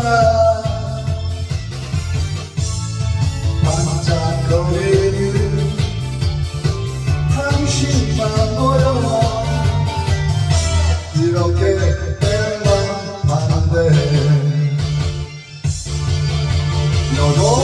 하나. 반짝거리는 당신만 보여. 이렇게 때만 하는데. 너도